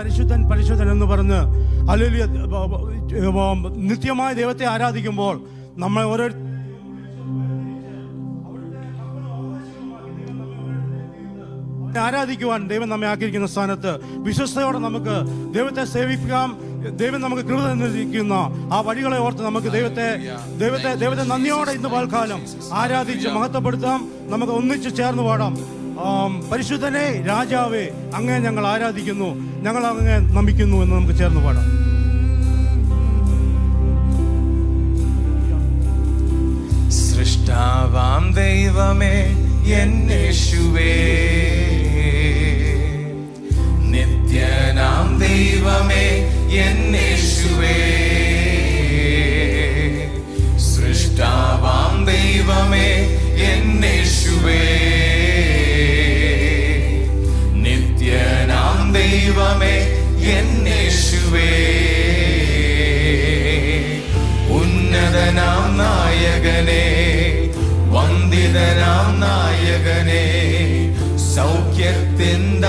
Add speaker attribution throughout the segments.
Speaker 1: പരിശുദ്ധൻ പരിശുദ്ധൻ എന്ന് പറഞ്ഞ് അല്ലെങ്കിൽ നിത്യമായ ദൈവത്തെ ആരാധിക്കുമ്പോൾ നമ്മൾ ഓരോ ആരാധിക്കുവാൻ ദൈവം നമ്മെ ആക്കിയിരിക്കുന്ന സ്ഥാനത്ത് വിശ്വസ്തയോടെ നമുക്ക് ദൈവത്തെ സേവിക്കാം ദൈവം നമുക്ക് കൃപ തന്നിരിക്കുന്ന ആ വഴികളെ ഓർത്ത് നമുക്ക് ദൈവത്തെ ദൈവത്തെ ദൈവത്തെ നന്ദിയോടെ ഇന്ന് പാൽക്കാലം ആരാധിച്ച് മഹത്വപ്പെടുത്താം. നമുക്ക് ഒന്നിച്ച് ചേർന്ന് പാടാം. പരിശുദ്ധനെ രാജാവേ അങ്ങേ ഞങ്ങൾ ആരാധിക്കുന്നു ഞങ്ങൾ അങ്ങേ നമിക്കുന്നു എന്ന് നമുക്ക് ചേർന്ന് പാടാം.
Speaker 2: സൃഷ്ടാവാം ദൈവമേ എന്നേശുവേ എന്നേശുവേ. ഉന്നതനാം നായകനെ സൗഖ്യത്തിൻ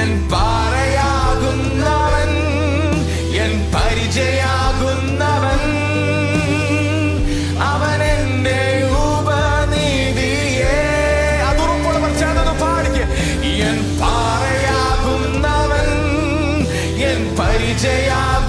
Speaker 2: എൻ പാറയാകുന്നവൻ എൻ പരിചയാകുന്നവൻ. അവനെന്റെ ഉപനിധിയെ. അതുറപ്പോടെ പഠിച്ചത് പാടിക്ക്. എൻ പാറയാകുന്നവൻ എൻ പരിചയാകുന്നവൻ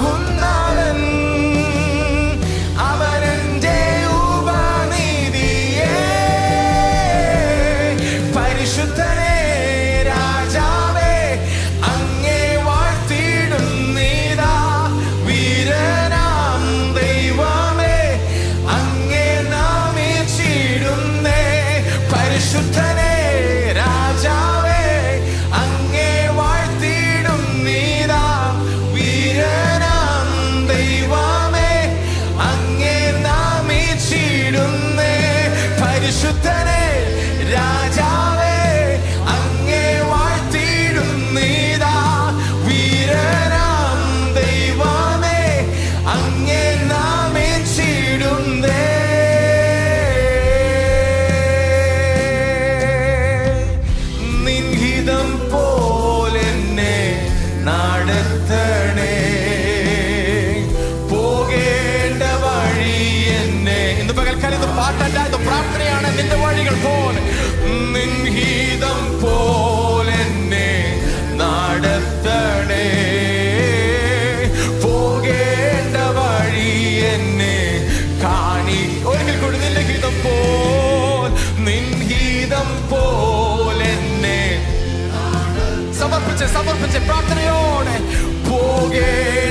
Speaker 2: വഴികൾ പോലെ നിൻഹിതം പോലെന്നെ നടത്തണേ. പോകേണ്ട വഴി എന്നെ കാണി. ഒരിക്കൽ കൂടി ഹിതം പോൽ നിൻഹിതം പോലെന്നെ സമർപ്പിച്ച് സമർപ്പിച്ച് പ്രാർത്ഥനയോടെ പോകേണ്ട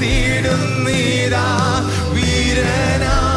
Speaker 2: വാഴ്ത്തിയിടുന്നീതാ വീരനാം.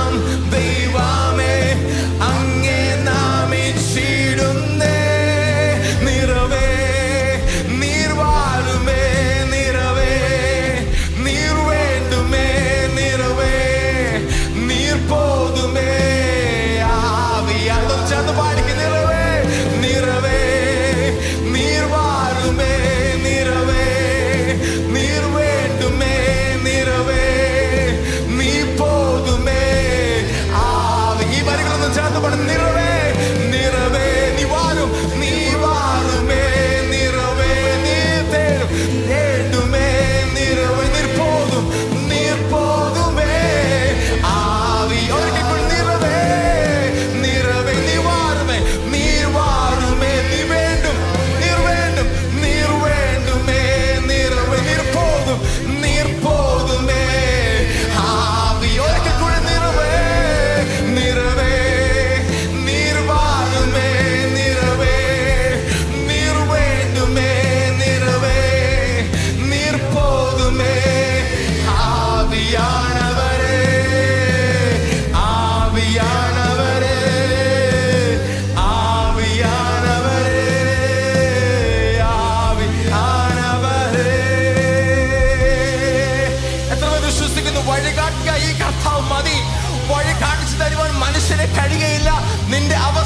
Speaker 2: കഴിയുകയില്ല. നിന്റെ അവസ്ഥയിൽ